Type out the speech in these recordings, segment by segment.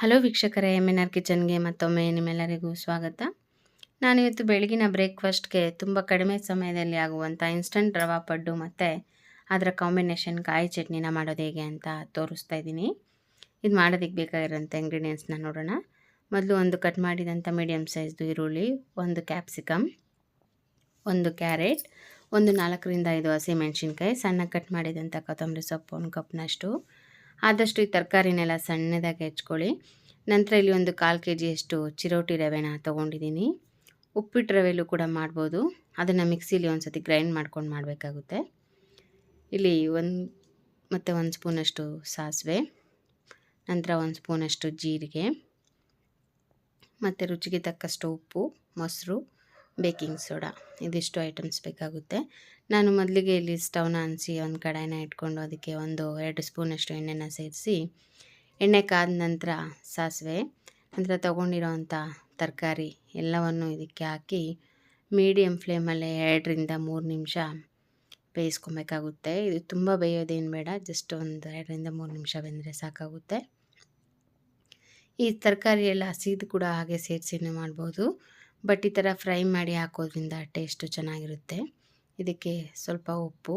Hello ವೀಕ್ಷಕರೇ M N R ಕಿಚನ್ಗೆ ಮತ್ತೊಮ್ಮೆ ನಿಮ್ಮೆಲ್ಲರಿಗೂ ಸ್ವಾಗತ. ನಾನಿವತ್ತು ಬೆಳಗಿನ ಬ್ರೇಕ್ಫಾಸ್ಟ್ಗೆ ತುಂಬ ಕಡಿಮೆ ಸಮಯದಲ್ಲಿ ಆಗುವಂಥ ಇನ್ಸ್ಟಂಟ್ ರವಾ ಪಡ್ಡು ಮತ್ತು ಅದರ ಕಾಂಬಿನೇಷನ್ ಕಾಯಿ ಚಟ್ನಿನ ಮಾಡೋದು ಹೇಗೆ ಅಂತ ತೋರಿಸ್ತಾ ಇದ್ದೀನಿ. ಇದು ಮಾಡೋದಕ್ಕೆ ಬೇಕಾಗಿರೋಂಥ ಇಂಗ್ರೀಡಿಯೆಂಟ್ಸ್ನ ನೋಡೋಣ. ಮೊದಲು ಒಂದು ಕಟ್ ಮಾಡಿದಂಥ ಮೀಡಿಯಮ್ ಸೈಜ್ದು ಈರುಳ್ಳಿ, ಒಂದು ಕ್ಯಾಪ್ಸಿಕಮ್ ಒಂದು ಕ್ಯಾರೆಟ್ ಒಂದು ನಾಲ್ಕರಿಂದ ಐದು ಹಸಿಮೆಣ್ಸಿನ್ಕಾಯಿ ಸಣ್ಣ ಕಟ್ ಮಾಡಿದಂಥ ಕೊತ್ತಂಬರಿ ಸೊಪ್ಪು, ಒಂದು ಕಪ್ನಷ್ಟು ಆದಷ್ಟು ಈ ತರಕಾರಿನೆಲ್ಲ ಸಣ್ಣದಾಗಿ ಹೆಚ್ಕೊಳ್ಳಿ. ನಂತರ ಇಲ್ಲಿ ಒಂದು ಕಾಲು ಕೆ ಜಿಯಷ್ಟು ಚಿರೋಟಿ ರವೆನ ತೊಗೊಂಡಿದ್ದೀನಿ. ಉಪ್ಪಿಟ್ಟು ರವೆಯಲ್ಲೂ ಕೂಡ ಮಾಡ್ಬೋದು. ಅದನ್ನು ಮಿಕ್ಸಿಲಿ ಒಂದು ಸತಿ ಗ್ರೈಂಡ್ ಮಾಡ್ಕೊಂಡು ಮಾಡಬೇಕಾಗುತ್ತೆ. ಇಲ್ಲಿ ಒಂದು, ಮತ್ತು ಒಂದು ಸ್ಪೂನಷ್ಟು ಸಾಸಿವೆ, ನಂತರ ಒಂದು ಸ್ಪೂನಷ್ಟು ಜೀರಿಗೆ, ಮತ್ತು ರುಚಿಗೆ ತಕ್ಕಷ್ಟು ಉಪ್ಪು, ಮೊಸರು ಬೇಕಿಂಗ್ ಸೋಡಾ. ಇದಿಷ್ಟು ಐಟಮ್ಸ್ ಬೇಕಾಗುತ್ತೆ. ನಾನು ಮೊದಲಿಗೆ ಇಲ್ಲಿ ಸ್ಟವ್ನ ಅನಿಸಿ ಒಂದು ಕಡಾಯಿನ ಇಟ್ಕೊಂಡು ಅದಕ್ಕೆ ಒಂದು ಎರಡು ಸ್ಪೂನಷ್ಟು ಎಣ್ಣೆನ ಸೇರಿಸಿ, ಎಣ್ಣೆ ಕಾದ ನಂತರ ಸಾಸಿವೆ, ನಂತರ ತೊಗೊಂಡಿರೋವಂಥ ತರಕಾರಿ ಎಲ್ಲವನ್ನು ಇದಕ್ಕೆ ಹಾಕಿ ಮೀಡಿಯಮ್ ಫ್ಲೇಮಲ್ಲೇ ಎರಡರಿಂದ ಮೂರು ನಿಮಿಷ ಬೇಯಿಸ್ಕೊಬೇಕಾಗುತ್ತೆ. ಇದು ತುಂಬ ಬೇಯೋದೇನು ಬೇಡ, ಜಸ್ಟ್ ಒಂದು ಎರಡರಿಂದ ಮೂರು ನಿಮಿಷ ಬೆಂದರೆ ಸಾಕಾಗುತ್ತೆ. ಈ ತರಕಾರಿ ಎಲ್ಲ ಹಸಿದು ಕೂಡ ಹಾಗೆ ಸೇರಿಸಿನೇ ಮಾಡ್ಬೋದು. ಬಟ್ ಈ ಥರ ಫ್ರೈ ಮಾಡಿ ಹಾಕೋದ್ರಿಂದ ಟೇಸ್ಟು ಚೆನ್ನಾಗಿರುತ್ತೆ. ಇದಕ್ಕೆ ಸ್ವಲ್ಪ ಉಪ್ಪು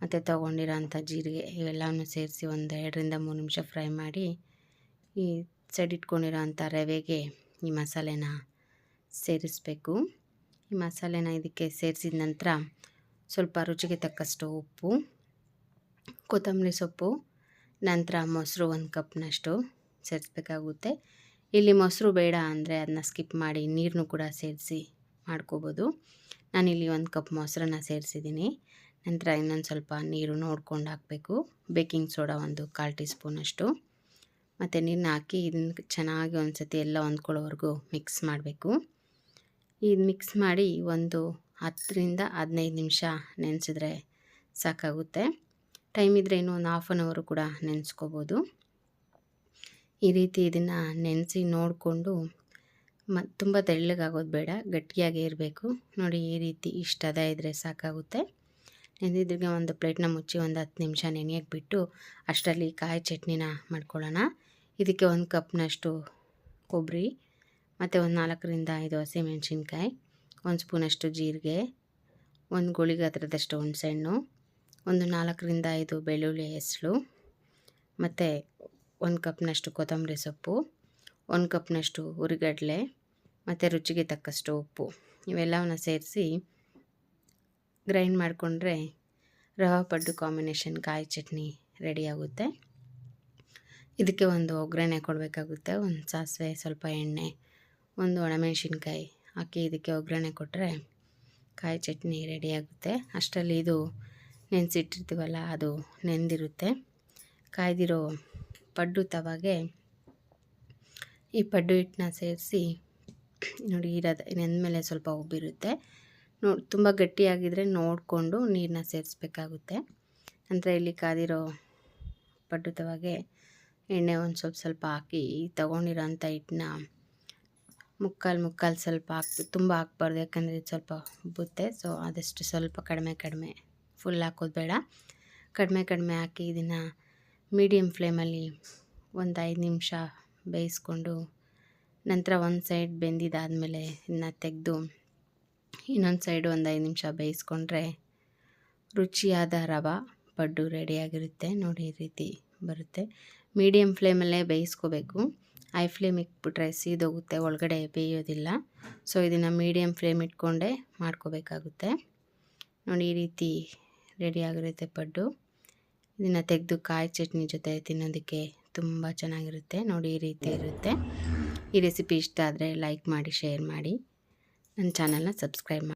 ಮತ್ತು ತೊಗೊಂಡಿರೋಂಥ ಜೀರಿಗೆ ಇವೆಲ್ಲವನ್ನು ಸೇರಿಸಿ ಒಂದು ಎರಡರಿಂದ ಮೂರು ನಿಮಿಷ ಫ್ರೈ ಮಾಡಿ ಈ ಸೈಡ್ ಇಟ್ಕೊಂಡಿರೋ ಅಂಥ ರವೆಗೆ ಈ ಮಸಾಲೆನ ಸೇರಿಸಬೇಕು. ಈ ಮಸಾಲೆನ ಇದಕ್ಕೆ ಸೇರಿಸಿದ ನಂತರ ಸ್ವಲ್ಪ ರುಚಿಗೆ ತಕ್ಕಷ್ಟು ಉಪ್ಪು, ಕೊತ್ತಂಬರಿ ಸೊಪ್ಪು, ನಂತರ ಮೊಸರು ಒಂದು ಕಪ್ನಷ್ಟು ಸೇರಿಸ್ಬೇಕಾಗುತ್ತೆ. ಇಲ್ಲಿ ಮೊಸರು ಬೇಡ ಅಂದರೆ ಅದನ್ನ ಸ್ಕಿಪ್ ಮಾಡಿ ನೀರನ್ನು ಕೂಡ ಸೇರಿಸಿ ಮಾಡ್ಕೋಬೋದು. ನಾನಿಲ್ಲಿ ಒಂದು ಕಪ್ ಮೊಸರನ್ನ ಸೇರಿಸಿದ್ದೀನಿ. ನಂತರ ಇನ್ನೊಂದು ಸ್ವಲ್ಪ ನೀರು ನೋಡ್ಕೊಂಡು ಹಾಕಬೇಕು. ಬೇಕಿಂಗ್ ಸೋಡಾ ಒಂದು ಕಾಲು ಟೀ ಸ್ಪೂನಷ್ಟು ಮತ್ತು ನೀರನ್ನ ಹಾಕಿ ಇದನ್ನ ಚೆನ್ನಾಗಿ ಒಂದು ಸತಿ ಎಲ್ಲ ಹೊಂದ್ಕೊಳ್ಳೋವರೆಗೂ ಮಿಕ್ಸ್ ಮಾಡಬೇಕು. ಇದು ಮಿಕ್ಸ್ ಮಾಡಿ ಒಂದು ಹತ್ತರಿಂದ ಹದಿನೈದು ನಿಮಿಷ ನೆನೆಸಿದ್ರೆ ಸಾಕಾಗುತ್ತೆ. ಟೈಮ್ ಇದ್ದರೆ ಇನ್ನೂ ಒಂದು ಹಾಫ್ ಆನ್ ಅವರು ಕೂಡ ನೆನೆಸ್ಕೋಬೋದು. ಈ ರೀತಿ ಇದನ್ನು ನೆನೆಸಿ ನೋಡಿಕೊಂಡು ಮ, ತುಂಬ ತೆಳ್ಳಗಾಗೋದು ಬೇಡ, ಗಟ್ಟಿಯಾಗೇ ಇರಬೇಕು. ನೋಡಿ, ಈ ರೀತಿ ಇಷ್ಟು ಅದ ಇದ್ದರೆ ಸಾಕಾಗುತ್ತೆ. ನೆನೆದಿದ್ರಿಗೆ ಒಂದು ಪ್ಲೇಟ್ನ ಮುಚ್ಚಿ ಒಂದು ಹತ್ತು ನಿಮಿಷ ನೆನೆಯಕ್ಕೆ ಬಿಟ್ಟು ಅಷ್ಟರಲ್ಲಿ ಕಾಯಿ ಚಟ್ನಿನ ಮಾಡ್ಕೊಳ್ಳೋಣ. ಇದಕ್ಕೆ ಒಂದು ಕಪ್ನಷ್ಟು ಕೊಬ್ಬರಿ ಮತ್ತು ಒಂದು ನಾಲ್ಕರಿಂದ ಐದು ಹಸಿಮೆಣ್ಸಿನ್ಕಾಯಿ, ಒಂದು ಸ್ಪೂನಷ್ಟು ಜೀರಿಗೆ, ಒಂದು ಗುಳಿಗಾತ್ರದಷ್ಟು ಹುಣಸೆಹಣ್ಣು, ಒಂದು ನಾಲ್ಕರಿಂದ ಐದು ಬೆಳ್ಳುಳ್ಳಿ ಹೆಸಳು, ಮತ್ತು ಒಂದು ಕಪ್ನಷ್ಟು ಕೊತ್ತಂಬರಿ ಸೊಪ್ಪು, ಒಂದು ಕಪ್ನಷ್ಟು ಹುರಿಗಡಲೆ ಮತ್ತು ರುಚಿಗೆ ತಕ್ಕಷ್ಟು ಉಪ್ಪು. ಇವೆಲ್ಲವನ್ನು ಸೇರಿಸಿ ಗ್ರೈಂಡ್ ಮಾಡಿಕೊಂಡ್ರೆ ರವಾ ಪಡ್ಡು ಕಾಂಬಿನೇಷನ್ ಕಾಯಿ ಚಟ್ನಿ ರೆಡಿಯಾಗುತ್ತೆ ಇದಕ್ಕೆ ಒಂದು ಒಗ್ಗರಣೆ ಕೊಡಬೇಕಾಗುತ್ತೆ, ಒಂದು ಸಾಸಿವೆ, ಸ್ವಲ್ಪ ಎಣ್ಣೆ, ಒಂದು ಒಣಮೆಣಸಿನ್ಕಾಯಿ ಹಾಕಿ ಇದಕ್ಕೆ ಒಗ್ಗರಣೆ ಕೊಟ್ಟರೆ ಕಾಯಿ ಚಟ್ನಿ ರೆಡಿಯಾಗುತ್ತೆ ಅಷ್ಟರಲ್ಲಿ ಇದು ನೆನೆಸಿಟ್ಟಿರ್ತೀವಲ್ಲ, ಅದು ನೆಂದಿರುತ್ತೆ. ಕಾಯ್ದಿರೋ ಪಡ್ಡು ತವಾಗೆ ಈ ಪಡ್ಡು ಹಿಟ್ಟನ್ನ ಸೇರಿಸಿ ನೋಡಿ ಇರೋದು ನೆಂದಮೇಲೆ ಸ್ವಲ್ಪ ಉಬ್ಬಿರುತ್ತೆ. ನೋಡಿ ತುಂಬ ಗಟ್ಟಿಯಾಗಿದ್ದರೆ ನೋಡಿಕೊಂಡು ನೀರನ್ನ ಸೇರಿಸ್ಬೇಕಾಗುತ್ತೆ. ನಂತರ ಇಲ್ಲಿ ಕಾದಿರೋ ಪಡ್ಡು ತವಾಗೆ ಎಣ್ಣೆ ಒಂದು ಸ್ವಲ್ಪ ಸ್ವಲ್ಪ ಹಾಕಿ ತೊಗೊಂಡಿರೋಂಥ ಹಿಟ್ಟನ್ನ ಮುಕ್ಕಾಲು ಮುಕ್ಕಾಲು ಸ್ವಲ್ಪ ಹಾಕಿ, ತುಂಬ ಹಾಕ್ಬಾರ್ದು ಯಾಕಂದರೆ ಇದು ಸ್ವಲ್ಪ ಉಬ್ಬುತ್ತೆ. ಸೊ ಆದಷ್ಟು ಸ್ವಲ್ಪ ಕಡಿಮೆ ಕಡಿಮೆ ಫುಲ್ ಹಾಕೋದು ಬೇಡ. ಕಡಿಮೆ ಕಡಿಮೆ ಹಾಕಿ ಇದನ್ನು ಮೀಡಿಯಮ್ ಫ್ಲೇಮಲ್ಲಿ ಒಂದು ಐದು ನಿಮಿಷ ಬೇಯಿಸ್ಕೊಂಡು ನಂತರ ಒಂದು ಸೈಡ್ ಬೆಂದಿದ್ದಾದಮೇಲೆ ಇನ್ನು ತೆಗೆದು ಇನ್ನೊಂದು ಸೈಡು ಒಂದು ಐದು ನಿಮಿಷ ಬೇಯಿಸ್ಕೊಂಡ್ರೆ ರುಚಿಯಾದ ರವ ಪಡ್ಡು ರೆಡಿಯಾಗಿರುತ್ತೆ. ನೋಡಿ ಈ ರೀತಿ ಬರುತ್ತೆ. ಮೀಡಿಯಮ್ ಫ್ಲೇಮಲ್ಲೇ ಬೇಯಿಸ್ಕೋಬೇಕು. ಐ ಫ್ಲೇಮ್ ಇಟ್ಬಿಟ್ರೆ ಸೀದೋಗುತ್ತೆ, ಒಳಗಡೆ ಬೇಯೋದಿಲ್ಲ. ಸೊ, ಇದನ್ನು ಮೀಡಿಯಮ್ ಫ್ಲೇಮ್ ಇಟ್ಕೊಂಡೇ ಮಾಡ್ಕೋಬೇಕಾಗುತ್ತೆ. ನೋಡಿ ಈ ರೀತಿ ರೆಡಿಯಾಗಿರುತ್ತೆ ಪಡ್ಡು. ಇದನ್ನು ತೆಗೆದು ಕಾಯಿ ಚಟ್ನಿ ಜೊತೆ ತಿನ್ನೋದಕ್ಕೆ ತುಂಬ ಚೆನ್ನಾಗಿರುತ್ತೆ. ನೋಡಿ ಈ ರೀತಿ ಇರುತ್ತೆ. ಈ ರೆಸಿಪಿ ಇಷ್ಟ ಆದರೆ ಲೈಕ್ ಮಾಡಿ ಶೇರ್ ಮಾಡಿ. ನನ್ನ ಚಾನಲ್ನ ಸಬ್ಸ್ಕ್ರೈಬ್ ಮಾಡಿ